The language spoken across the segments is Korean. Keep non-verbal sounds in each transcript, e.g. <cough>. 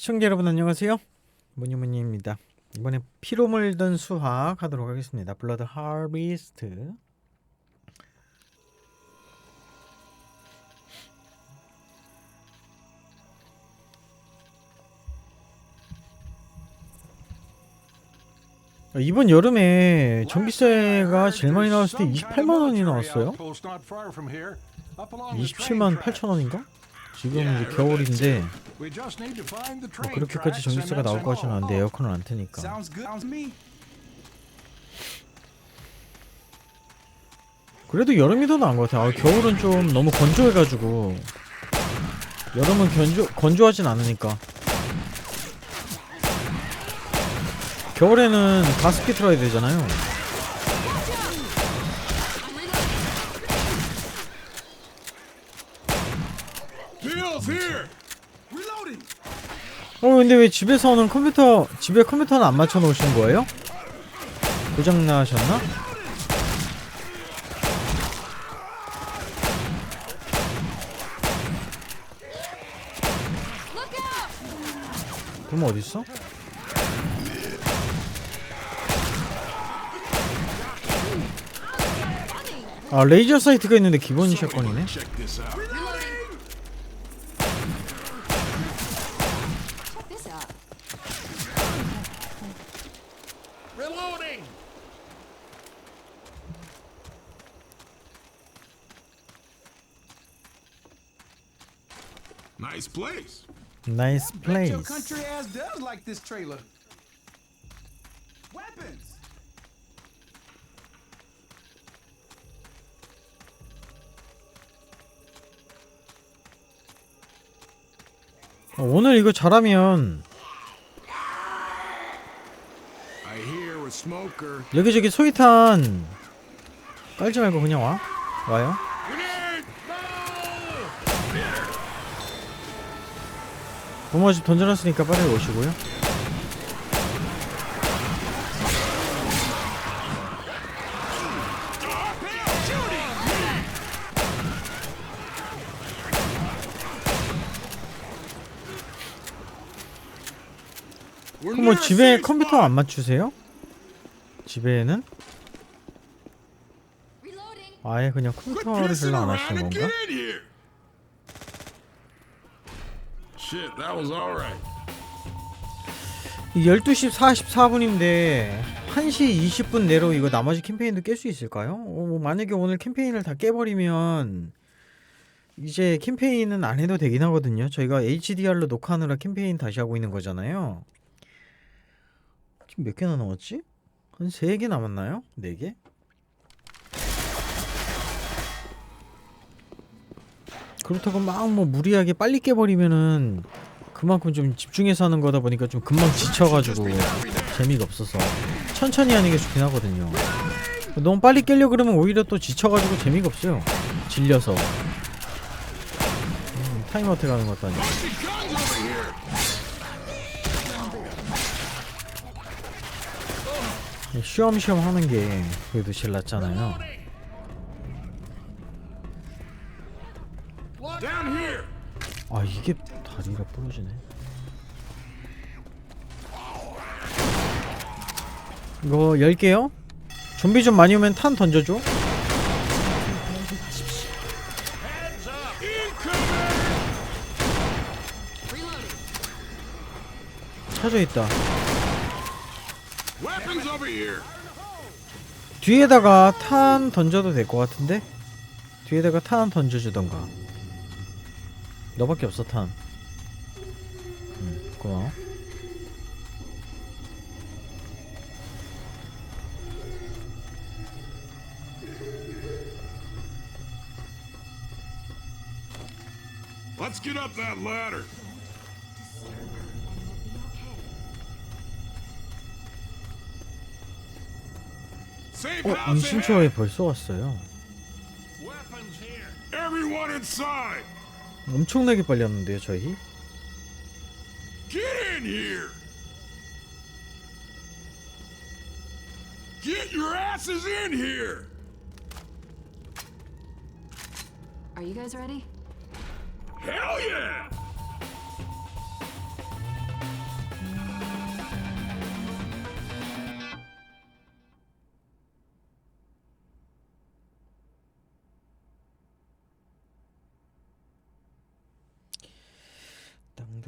시청자 여러분 안녕하세요. 무니무니입니다. 이번에 피로 물든 수학 하도록 하겠습니다. 블러드 하비스트. 이번 여름에 전기세가 제일 많이 나왔을 때 28만 원이 나왔어요. 27만 8천 원인가? 지금 이제 겨울인데 뭐 그렇게까지 전기세가 나올 것 같지는 않은데 에어컨을 안 트니까. 그래도 여름이 더 나은 것 같아요. 아, 겨울은 좀 너무 건조해가지고. 여름은 건조, 건조하진 않으니까. 겨울에는 가습기 틀어야 되잖아요 Bill's here. Reloading. 어 근데 왜 집에서는 컴퓨터 집에 컴퓨터는 안 맞춰 놓으신 거예요? 고장 나셨나? 그럼 어디 있어? 아 레이저 사이트가 있는데 기본 샷건이네. Check this out. Check this out. Reloading. Nice place. 나이스 Bet your country ass does like this trailer. Weapons. 어, 오늘 이거 잘하면 I hear a smoker. 여기저기 소위탄 깔지 말고 그냥 와 와요 부모 집 던져놨으니까 빨리 오시고요 그럼 뭐 집에 컴퓨터. 안 맞추세요? 집에는. 아예 그냥 컴퓨터를 별로 안 하시는 건가? get in here. Shit, that was all right. 12시 44분인데 1시 20분 내로 이거 나머지 캠페인도 깰 수 있을까요? 어, 뭐 만약에 오늘 캠페인을 다 깨버리면 이제 캠페인은 안 해도 되긴 하거든요. 저희가 HDR로 녹화하느라 캠페인 다시 하고 있는 거잖아요. 지금 몇 개나 남았지? 한 3개 남았나요? 4개? 그렇다고 막 뭐 무리하게 빨리 깨버리면은 그만큼 좀 집중해서 하는 거다 보니까 좀 금방 지쳐가지고 재미가 없어서 천천히 하는 게 좋긴 하거든요. 너무 빨리 깨려 그러면 오히려 또 지쳐가지고 재미가 없어요. 질려서 음, 타임아웃 가는 것도 아니고. 쉬엄쉬엄 하는 게 그래도 제일 낫잖아요. 아 이게 다리가 부러지네. 이거 10개요? 좀비 좀 많이 오면 탄 던져줘. 찾아 있다. 뒤에다가 탄 던져도 될 것 같은데? 뒤에다가 탄 던져주던가. 너밖에 없어 탄. 음, 고마워. Let's get up that ladder. 어, ahead. 인신초에 벌써 왔어요. Everyone inside. 엄청나게 빨리 왔는데요, 저희? Get in here. Get your asses in here. Are you guys ready? Hell yeah!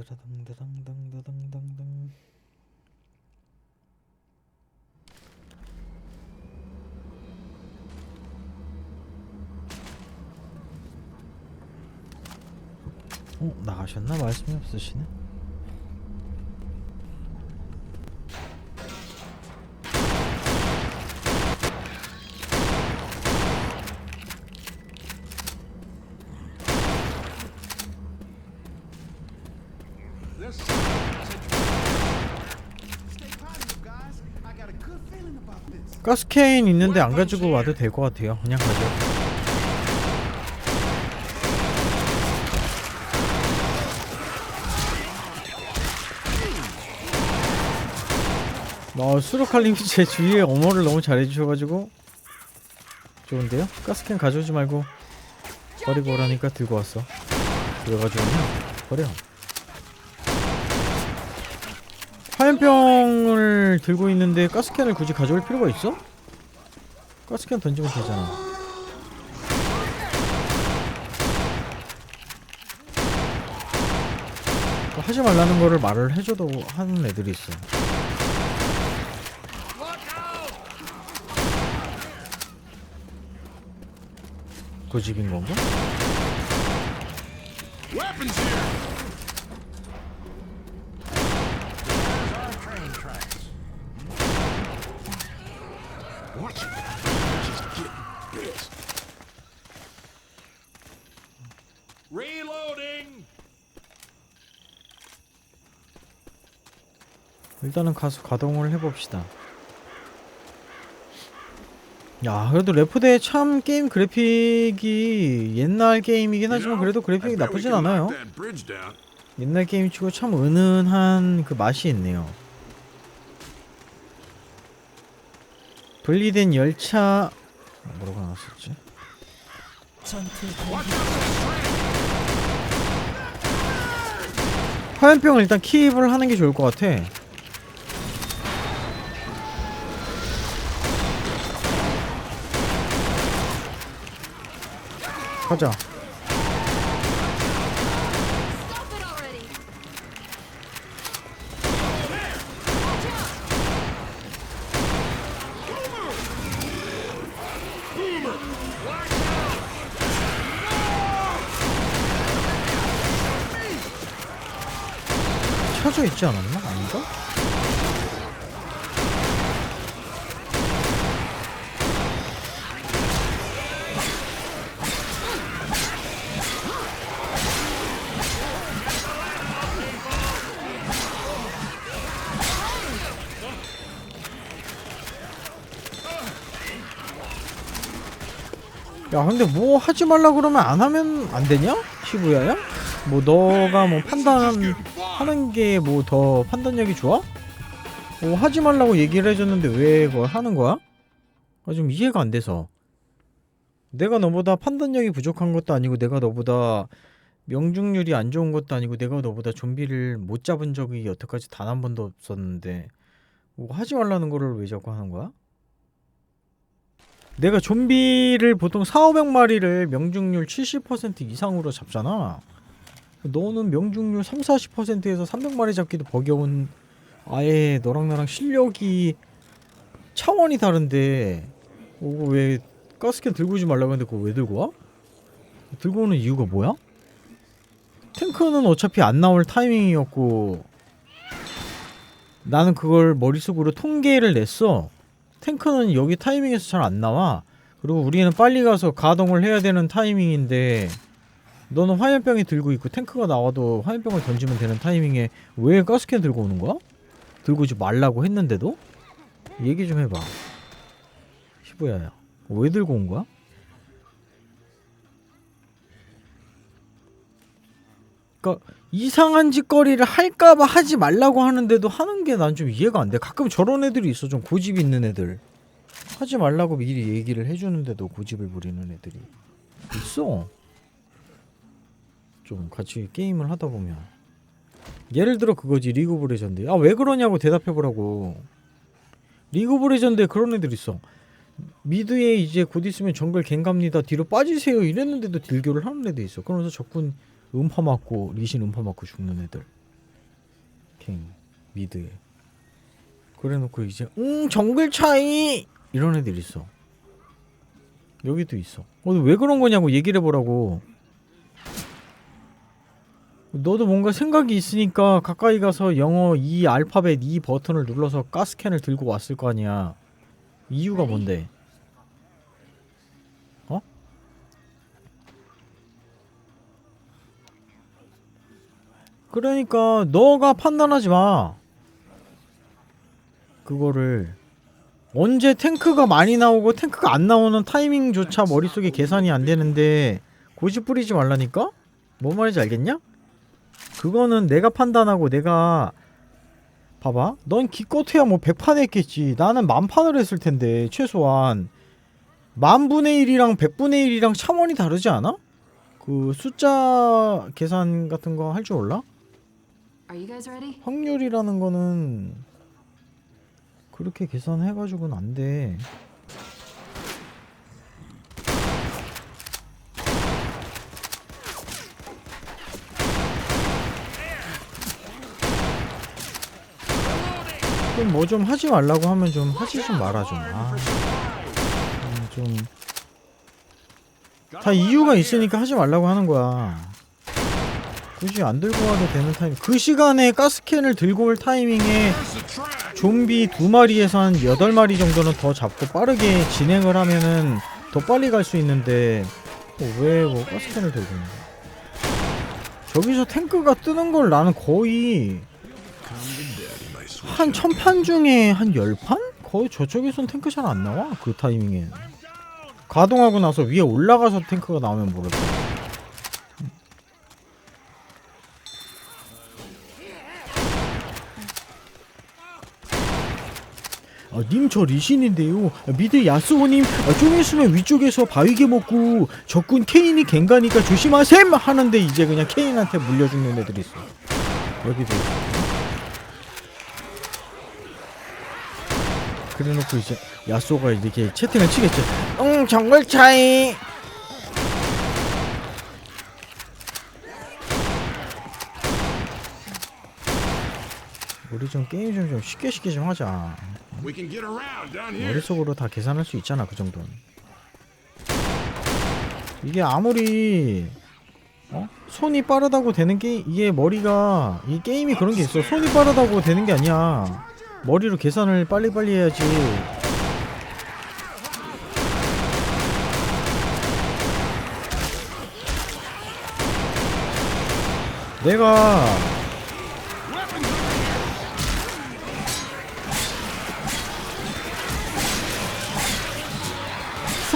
드라당드랑당드랑당당 어 나가셨나? 말씀이 없으시네 가스케인 있는데 안 가지고 와도 될 것 같아요 그냥 가죠 어, 수로칼님이 <laughs> 제 주위에 어머를 너무 잘해주셔가지고 좋은데요? 가스캔 가져오지 말고 버리고 오라니까 들고 왔어 왜 가져오냐? 버려 화염병을 들고 있는데 가스캔을 굳이 가져올 필요가 있어? 가스캔 던지면 되잖아 하지 말라는 거를 말을 해줘도 하는 애들이 있어 고집인 건가? 일단은 가서 가동을 해봅시다. 야, 그래도 레포대 참 게임 그래픽이 옛날 게임이긴 하지만 그래도 그래픽이 나쁘진 않아요. 옛날 게임치고 참 은은한 그 맛이 있네요. 분리된 열차 뭐라고 나왔었지? 화염병을 일단 킵을 하는 게 좋을 것 같아. 가자. 켜져 있지 않았나? 야 근데 뭐 하지 말라 그러면 안 하면 안 되냐? 시부야야? 뭐 너가 뭐 판단 하는 게 뭐 더 판단력이 좋아? 뭐 하지 말라고 얘기를 해줬는데 왜 그걸 하는 거야? 아, 좀 이해가 안 돼서 내가 너보다 판단력이 부족한 것도 아니고 내가 너보다 명중률이 안 좋은 것도 아니고 내가 너보다 좀비를 못 잡은 적이 여태까지 단 한 번도 없었는데 뭐 하지 말라는 거를 왜 자꾸 하는 거야? 내가 좀비를 보통 4, 500마리를 명중률 70% 이상으로 잡잖아. 너는 명중률 3, 40%에서 300마리 잡기도 버겨운 아예 너랑 나랑 실력이 차원이 다른데 어, 왜 가스캔 들고 오지 말라고 했는데 그거 왜 들고 와? 들고 오는 이유가 뭐야? 탱크는 어차피 안 나올 타이밍이었고 나는 그걸 머릿속으로 통계를 냈어 탱크는 여기 타이밍에서 잘 안 나와 그리고 우리는 빨리 가서 가동을 해야 되는 타이밍인데 너는 화염병이 들고 있고 탱크가 나와도 화염병을 던지면 되는 타이밍에 왜 가스캔 들고 오는 거야? 들고 오지 말라고 했는데도? 얘기 좀 해봐 시부야야 왜 들고 온 거야? 그니까 이상한 짓거리를 할까봐 하지 말라고 하는데도 하는 게 난 좀 이해가 안 돼. 가끔 저런 애들이 있어. 좀 고집 있는 애들. 하지 말라고 미리 얘기를 해주는데도 고집을 부리는 애들이 있어. 좀 같이 게임을 하다 보면 예를 들어 그거지 리그 오브 레전드. 아 왜 그러냐고 대답해보라고. 리그 오브 레전드에 그런 애들 있어. 미드에 이제 곧 있으면 정글 갱 갑니다. 뒤로 빠지세요. 이랬는데도 딜교를 하는 애들 있어. 그러면서 적군 음파 맞고 리신 음파 맞고 죽는 애들. 킹 미드. 그래놓고 이제 응 정글 차이! 이런 애들 있어. 여기도 있어. 어, 왜 그런 거냐고 얘기를 해보라고. 너도 뭔가 생각이 있으니까 가까이 가서 영어 이 알파벳 이 버튼을 눌러서 가스캔을 들고 왔을 거 아니야. 이유가 뭔데 그러니까 너가 판단하지 마 그거를 언제 탱크가 많이 나오고 탱크가 안 나오는 타이밍조차 머릿속에 계산이 안 되는데 고집 부리지 말라니까? 뭔 말인지 알겠냐? 그거는 내가 판단하고 내가 봐봐 넌 기껏해야 뭐 100판 했겠지 나는 만판을 했을 텐데 최소한 만분의 1이랑 100분의 1이랑 차원이 다르지 않아? 그 숫자 계산 같은 거 할 줄 몰라? 확률이라는 거는 그렇게 계산해가지고는 안 돼. 좀뭐좀 하지 말라고 하면 좀 하지 좀 말아 좀. 아, 음, 좀. 다 이유가 있으니까 하지 말라고 하는 거야. 굳이 안 들고 와도 되는 타이밍. 그 시간에 가스캔을 들고 올 타이밍에 좀비 두 마리에서 한 여덟 마리 정도는 더 잡고 빠르게 진행을 하면은 더 빨리 갈 수 있는데 왜 뭐 가스캔을 들고 있는 거야? 저기서 탱크가 뜨는 걸 나는 거의 한 천판 중에 한 열 판? 거의 저쪽에선 탱크 잘 안 나와 그 타이밍에 가동하고 나서 위에 올라가서 탱크가 나오면 모르겠어 아, 님저 리신인데요. 미드 야스오님 아, 좀 있으면 위쪽에서 바위게 먹고 적군 케인이 갱가니까 조심하셈 하는데 이제 그냥 케인한테 물려 죽는 애들이 있어. 여기도. 그래놓고 이제 야스오가 이렇게 채팅을 치겠지. 응 정글 차이. 우리 좀 게임 좀, 좀 쉽게 쉽게 좀 하자. 머릿속으로 다 계산할 수 있잖아 그 정도는. 이게 아무리 어? 손이 빠르다고 되는 게 이게 머리가 이 게임이 그런 게 있어. 손이 빠르다고 되는 게 아니야. 머리로 계산을 빨리빨리 해야지. 내가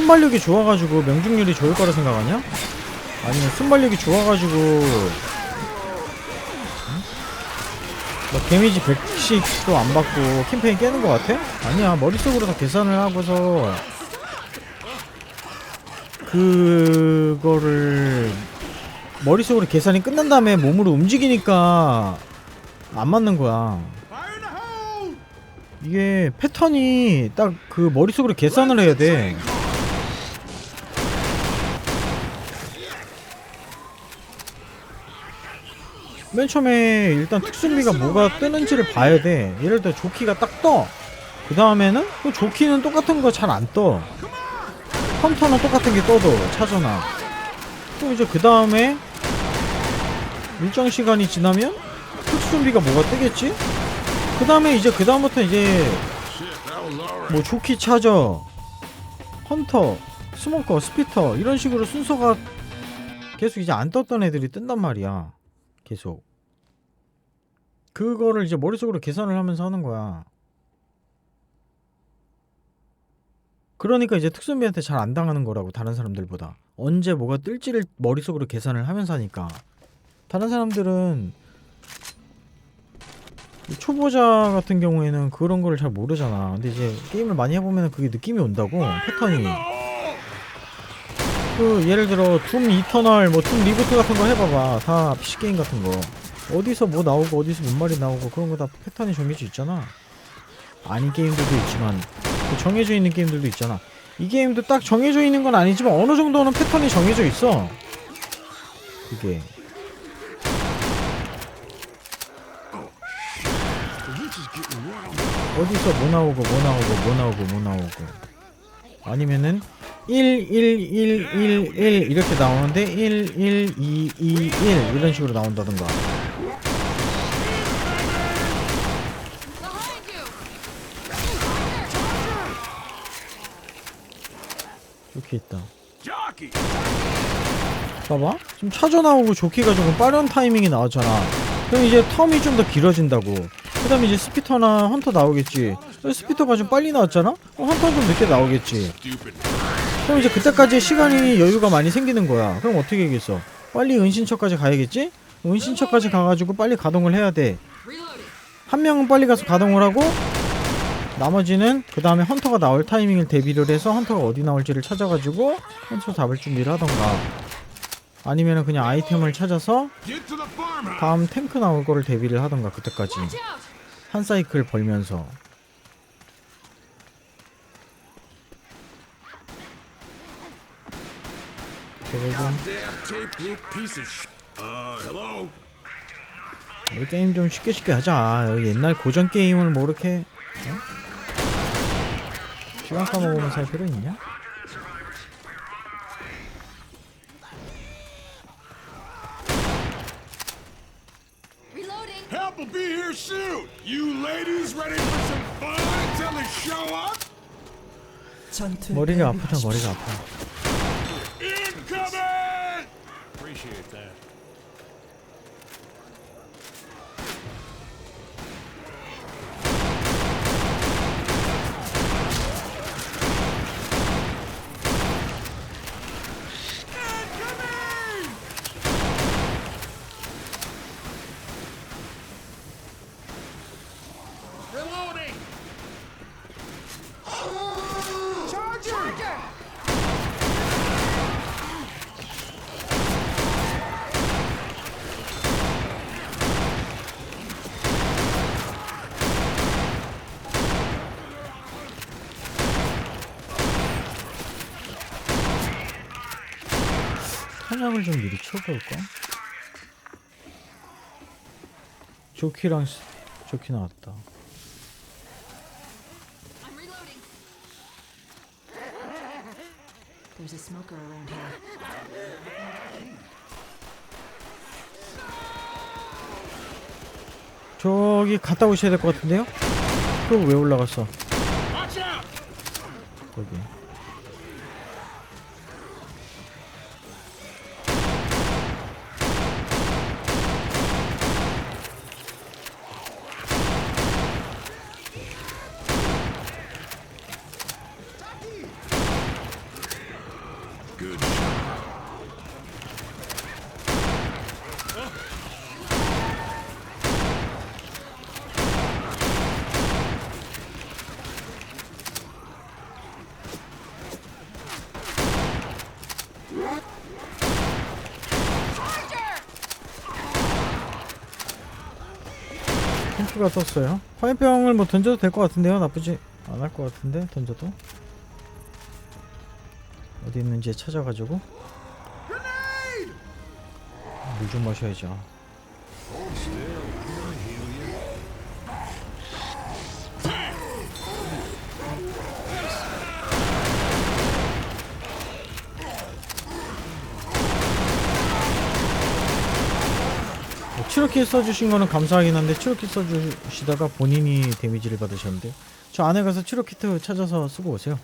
순발력이 좋아가지고 명중률이 좋을 거라 생각하냐? 아니면 순발력이 좋아가지고 응? 뭐 데미지 100씩도 안 받고 캠페인 깨는 거 같아? 아니야 머릿속으로 다 계산을 하고서 그거를 머릿속으로 계산이 끝난 다음에 몸으로 움직이니까 안 맞는 거야! 이게 패턴이 딱 그 머릿속으로 계산을 해야 돼. 맨 처음에 일단 특수비가 뭐가 뜨는지를 봐야 돼. 예를 들어 조끼가 딱 떠. 그 다음에는 그 조끼는 똑같은 거 잘 안 떠. 컴퓨터는 똑같은 게 떠도 차잖아. 또 이제 그 다음에 일정 시간이 지나면 특수비가 뭐가 뜨겠지? 그 다음에 이제 그 다음부터 이제. 뭐 조키 차저 헌터 스모커 스피터 이런 식으로 순서가 계속 이제 안 떴던 애들이 뜬단 말이야 계속 그거를 이제 머릿속으로 계산을 하면서 하는 거야 그러니까 이제 특수비한테 잘 안 당하는 거라고 다른 사람들보다 언제 뭐가 뜰지를 머릿속으로 계산을 하면서 하니까 다른 사람들은 이 초보자 같은 경우에는 그런 거를 잘 모르잖아. 근데 이제 게임을 많이 해보면 그게 느낌이 온다고 패턴이. 그 예를 들어 둠 이터널, 뭐둠 리부트 같은 거 해봐봐. 다 PC 게임 같은 거. 어디서 뭐 나오고 어디서 뭔 말이 나오고 그런 거 다 패턴이 정해져 있잖아. 아닌 게임들도 있지만 그 정해져 있는 게임들도 있잖아. 이 게임도 딱 정해져 있는 건 아니지만 어느 정도는 패턴이 정해져 있어. 그게. 어디서 뭐 나오고 뭐 나오고 뭐 나오고 뭐 나오고 아니면은 1 1 1 1 1 이렇게 나오는데 1 1 2 2 1 이런 식으로 나온다던가 있다 Jockey! 봐봐 지금 차저 나오고 조끼가 조금 빠른 타이밍이 나왔잖아 그럼 이제 텀이 좀 더 길어진다고 그 다음에 이제 스피터나 헌터 나오겠지 스피터가 좀 빨리 나왔잖아? 그럼 헌터는 좀 늦게 나오겠지. 그럼 이제 그때까지 시간이 여유가 많이 생기는 거야 그럼 어떻게 하겠어 빨리 은신처까지 가야겠지? 은신처까지 가가지고 빨리 가동을 해야 돼 Reloading. 한 명은 빨리 가서 가동을 하고 나머지는 그 다음에 헌터가 나올 타이밍을 대비를 해서 헌터가 어디 나올지를 찾아가지고 헌터 잡을 준비를 하던가 아니면은 그냥 아이템을 찾아서. 다음 탱크 나올 거를 대비를 하던가 그때까지! 한 사이클 벌면서 hello? 우리 게임 좀 쉽게 쉽게 하자 여기 옛날 고전 게임을 뭐 이렇게 어? 시간 까먹으면서 할 필요 있냐? Help will be here soon. You ladies ready for some fun until they show up? 전투 머리가 아프다 머리가 아파 Incoming! Appreciate that. 탄약을 좀 미리 쳐볼까? 조키랑 스- 조키 나왔다 I'm reloading. There's a smoker around here. 저기 갔다 오셔야 될 것 같은데요? 그거 왜 올라갔어? 거기 탱크가 떴어요. 화염병을 뭐 던져도 될 것 같은데요? 나쁘지 안할것 같은데 던져도 어디 있는지 찾아가지고 물 좀 마셔야죠. 뭐 치료키 써주신 거는 감사하긴 한데 치료키 써주시다가 본인이 데미지를 받으셨는데 저 안에 가서 치료키트 찾아서 쓰고 오세요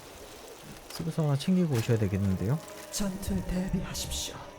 쓰고서 하나 챙기고 오셔야 되겠는데요 전투 대비하십시오.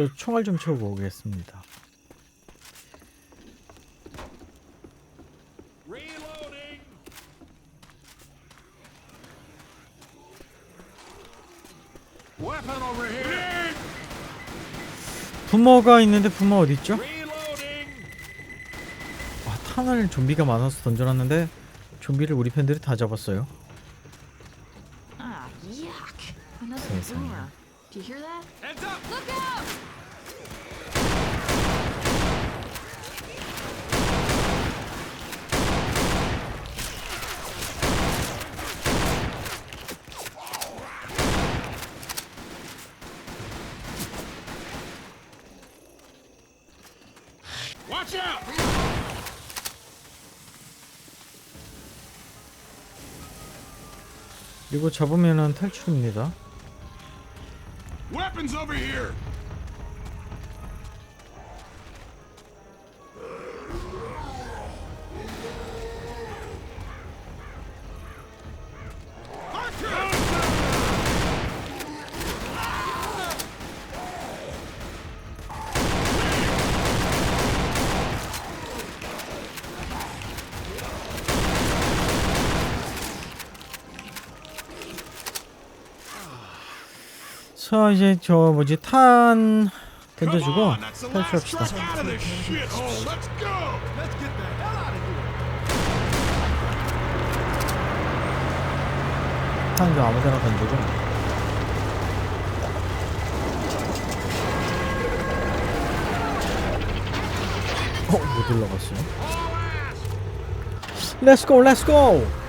저 총알 좀 쳐보겠습니다. 부모가 있는데 부모 어디 있죠? 아, 탄을 좀비가 많아서 던져놨는데 좀비를 우리 팬들이 다 잡았어요. 세상에. Do you hear that? Heads up. Look out! Watch out. 이거 잡으면은 탈출입니다. Weapons over here. 자 이제 저 뭐지 탄 던져주고 탈출합시다. truck out of this shithole. Let's go. Let's get the hell out of here. 탄좀 아무데나 던지고. 어, 못 올라갔어요. Go. 네,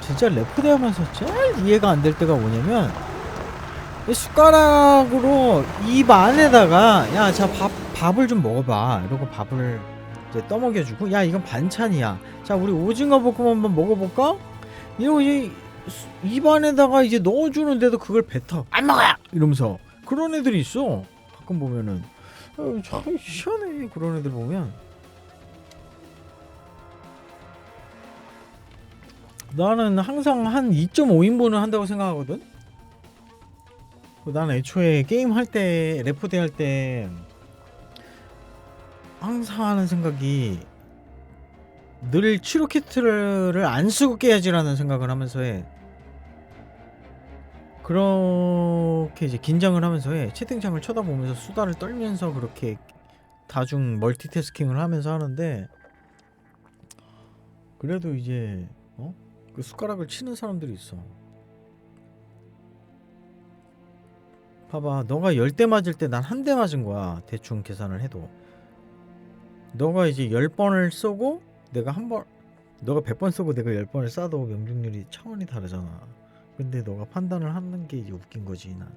진짜 레포대 하면서 제일 이해가 안 될 때가 뭐냐면 이 숟가락으로 입 안에다가 야 자 밥 밥을 좀 먹어봐. 이러고 밥을 이제 떠먹여주고 야 이건 반찬이야. 자 우리 오징어 볶음 한번 먹어볼까? 이러고 이제 수- 입 안에다가 이제 넣어주는데도 그걸 뱉어. 안 먹어요! 이러면서. 그런 애들이 있어. 가끔 보면은. 아유, 참 희한해. 그런 애들 보면 나는 항상 한 2.5인분을 한다고 생각하거든 난 애초에 게임 할 때 레포대 할 때 항상 하는 생각이 늘 치료 키트를 안 쓰고 깨야지라는 생각을 하면서 해. 그렇게 이제 긴장을 하면서 해. 채팅창을 쳐다보면서 수다를 떨면서 그렇게 다중 멀티태스킹을 하면서 하는데 그래도 이제 어? 그 숟가락을 치는 사람들이 있어. 봐봐 너가 열 대 맞을 때 난 한 대 맞은 거야 대충 계산을 해도. 너가 이제 열 번을 쏘고 내가 한 번 너가 백 번 쏘고 내가 열 번을 쏴도 명중률이 차원이 다르잖아. 근데 너가 판단을 하는 게 이제 웃긴 거지 난